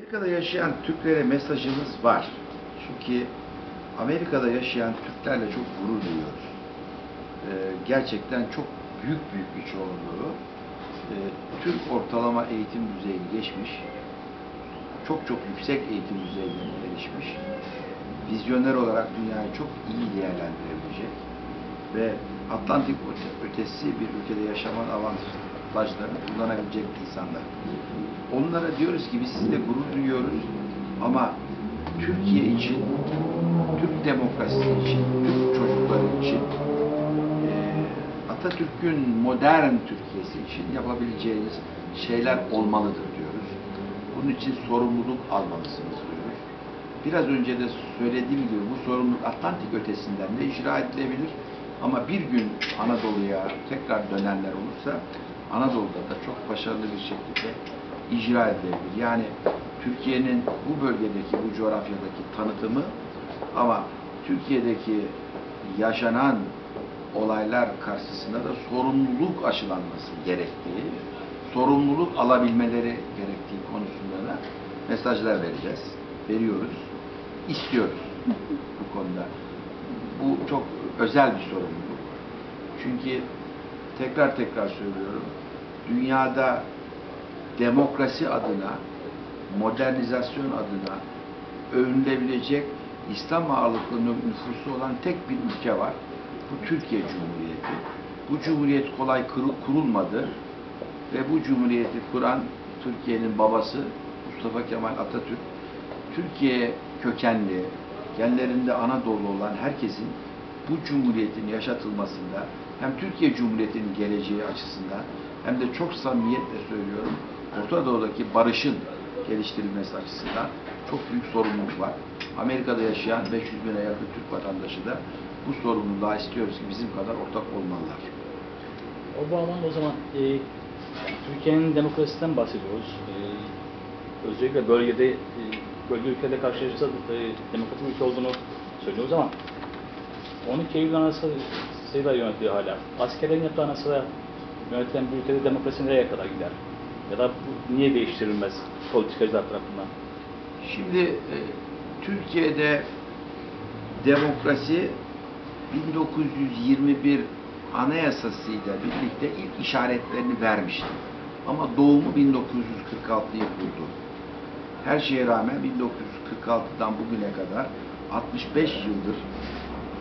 Amerika'da yaşayan Türklere mesajımız var. Çünkü Amerika'da yaşayan Türklerle çok gurur duyuyoruz. Ee, gerçekten çok büyük büyük bir çoğunluğu e, Türk ortalama eğitim düzeyini geçmiş, çok çok yüksek eğitim düzeylerine erişmiş, vizyoner olarak dünyayı çok iyi değerlendirebilecek ve Atlantik öte- ötesi bir ülkede yaşaman avantajlarını kullanabilecek insanlar. Onlara diyoruz ki biz sizinle gurur duyuyoruz ama Türkiye için, Türk demokrasisi için, Türk çocukları için, Atatürk'ün modern Türkiye'si için yapabileceğiniz şeyler olmalıdır diyoruz. Bunun için sorumluluk almalısınız diyoruz. Biraz önce de söylediğim gibi bu sorumluluk Atlantik ötesinden de icra edilebilir. Ama bir gün Anadolu'ya tekrar dönenler olursa Anadolu'da da çok başarılı bir şekilde icra edilebilir. Yani Türkiye'nin bu bölgedeki, bu coğrafyadaki tanıtımı ama Türkiye'deki yaşanan olaylar karşısında da sorumluluk aşılanması gerektiği, sorumluluk alabilmeleri gerektiği konusunda da mesajlar vereceğiz, veriyoruz, istiyoruz bu konuda. Bu çok özel bir sorumluluk. Çünkü tekrar tekrar söylüyorum, dünyada demokrasi adına, modernizasyon adına övünülebilecek İslam ağırlıklı nüfusu olan tek bir ülke var. Bu Türkiye Cumhuriyeti. Bu cumhuriyet kolay kuru- kurulmadı ve bu cumhuriyeti kuran Türkiye'nin babası Mustafa Kemal Atatürk, Türkiye kökenli, genlerinde Anadolu olan herkesin bu cumhuriyetin yaşatılmasında hem Türkiye Cumhuriyeti'nin geleceği açısından hem de çok samimiyetle söylüyorum Orta Doğu'daki barışın geliştirilmesi açısından çok büyük sorumluluk var. Amerika'da yaşayan 500 bine yakın Türk vatandaşı da bu sorumluluğa istiyoruz ki bizim kadar ortak olmalılar. O bağlamda o zaman e, Türkiye'nin demokrasisinden bahsediyoruz. E, özellikle bölgede, e, bölge ülkede karşılaşırsa e, demokratik ülke olduğunu söylüyoruz ama 12 Eylül anayasasıyla yönetiliyor hala. Askerlerin yaptığı anayasayla yönetilen bir ülkede demokrasi nereye kadar gider? Ya da bu niye değiştirilmez politikacılar tarafından? Şimdi e, Türkiye'de demokrasi 1921 anayasasıyla birlikte ilk işaretlerini vermişti. Ama doğumu 1946'da yapıldı. Her şeye rağmen 1946'dan bugüne kadar 65 yıldır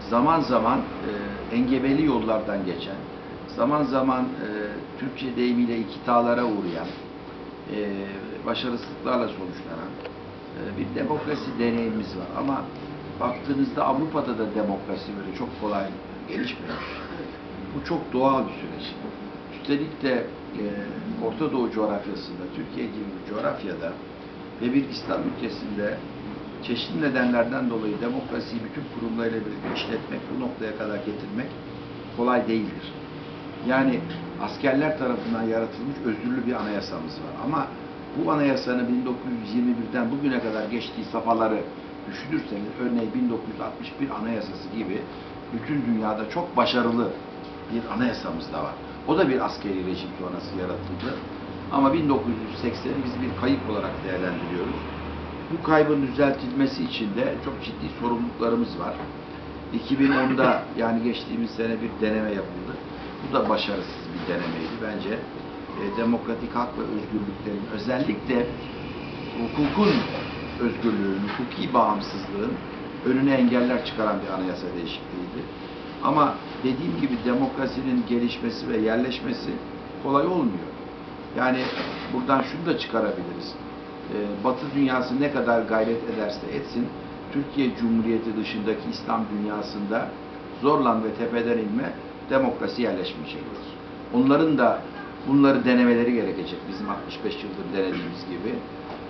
zaman zaman e, engebeli yollardan geçen, zaman zaman e, Türkçe deyimiyle ikitalara uğrayan, e, başarısızlıklarla sonuçlanan e, bir demokrasi deneyimimiz var. Ama baktığınızda Avrupa'da da demokrasi böyle çok kolay gelişmemiş. Bu çok doğal bir süreç. Üstelik de e, Orta Doğu coğrafyasında, Türkiye gibi bir coğrafyada ve bir İslam ülkesinde çeşitli nedenlerden dolayı demokrasiyi bütün kurumlarıyla birlikte işletmek, bu noktaya kadar getirmek kolay değildir. Yani askerler tarafından yaratılmış özürlü bir anayasamız var. Ama bu anayasanın 1921'den bugüne kadar geçtiği safhaları düşünürseniz, örneğin 1961 anayasası gibi bütün dünyada çok başarılı bir anayasamız da var. O da bir askeri rejim sonrası yaratıldı. Ama 1980'i biz bir kayıp olarak değerlendiriyoruz. Bu kaybın düzeltilmesi için de çok ciddi sorumluluklarımız var. 2010'da yani geçtiğimiz sene bir deneme yapıldı. Bu da başarısız bir denemeydi. Bence e, demokratik hak ve özgürlüklerin özellikle hukukun özgürlüğün, hukuki bağımsızlığın önüne engeller çıkaran bir anayasa değişikliğiydi. Ama dediğim gibi demokrasinin gelişmesi ve yerleşmesi kolay olmuyor. Yani buradan şunu da çıkarabiliriz. Ee, Batı dünyası ne kadar gayret ederse etsin, Türkiye Cumhuriyeti dışındaki İslam dünyasında zorlan ve tepeden inme demokrasi yerleşmeyecektir. Onların da bunları denemeleri gerekecek bizim 65 yıldır denediğimiz gibi.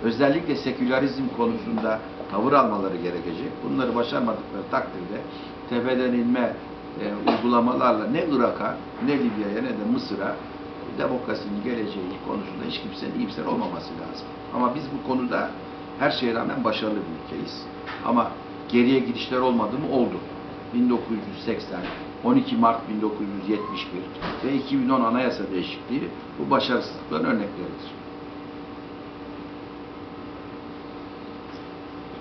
Özellikle sekülerizm konusunda tavır almaları gerekecek. Bunları başarmadıkları takdirde tepeden inme e, uygulamalarla ne Irak'a, ne Libya'ya, ne de Mısır'a demokrasinin geleceği konusunda hiç kimsenin iyimser olmaması lazım. Ama biz bu konuda her şeye rağmen başarılı bir ülkeyiz. Ama geriye gidişler olmadı mı? Oldu. 1980, 12 Mart 1971 ve 2010 anayasa değişikliği bu başarısızlıkların örnekleridir.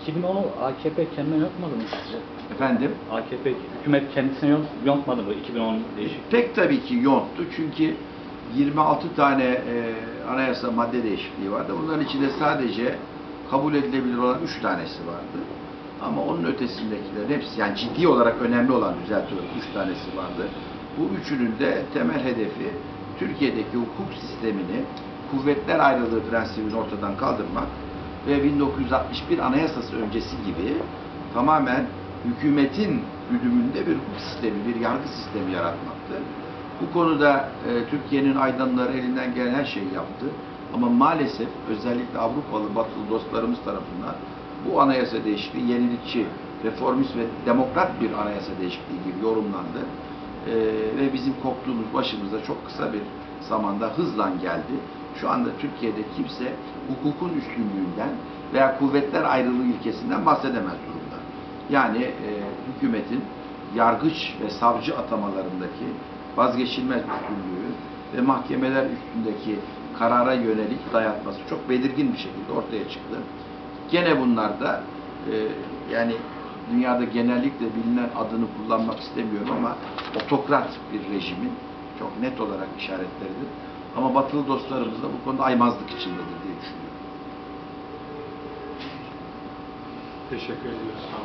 2010'u AKP kendine yontmadı mı sizce? Efendim? AKP hükümet kendisine yont, yontmadı mı 2010 değişik? Pek tabii ki yonttu çünkü 26 tane e, anayasa madde değişikliği vardı. Bunların içinde sadece kabul edilebilir olan 3 tanesi vardı. Ama onun ötesindekilerin hepsi yani ciddi olarak önemli olan düzeltiyorum 3 tanesi vardı. Bu üçünün de temel hedefi Türkiye'deki hukuk sistemini kuvvetler ayrılığı prensibini ortadan kaldırmak ve 1961 Anayasası öncesi gibi tamamen hükümetin güdümünde bir hukuk sistemi, bir yargı sistemi yaratmaktı. Bu konuda e, Türkiye'nin aydınları elinden gelen her şeyi yaptı. Ama maalesef özellikle Avrupalı, Batılı dostlarımız tarafından bu anayasa değişikliği yenilikçi, reformist ve demokrat bir anayasa değişikliği gibi yorumlandı. E, ve bizim koptuğumuz başımıza çok kısa bir zamanda hızla geldi. Şu anda Türkiye'de kimse hukukun üstünlüğünden veya kuvvetler ayrılığı ilkesinden bahsedemez durumda. Yani e, hükümetin yargıç ve savcı atamalarındaki vazgeçilmez üstünlüğü ve mahkemeler üstündeki karara yönelik dayatması çok belirgin bir şekilde ortaya çıktı. Gene bunlarda e, yani dünyada genellikle bilinen adını kullanmak istemiyorum ama otokrat bir rejimin çok net olarak işaretleridir. Ama batılı dostlarımız da bu konuda aymazlık içindedir diye düşünüyorum. Teşekkür ediyoruz.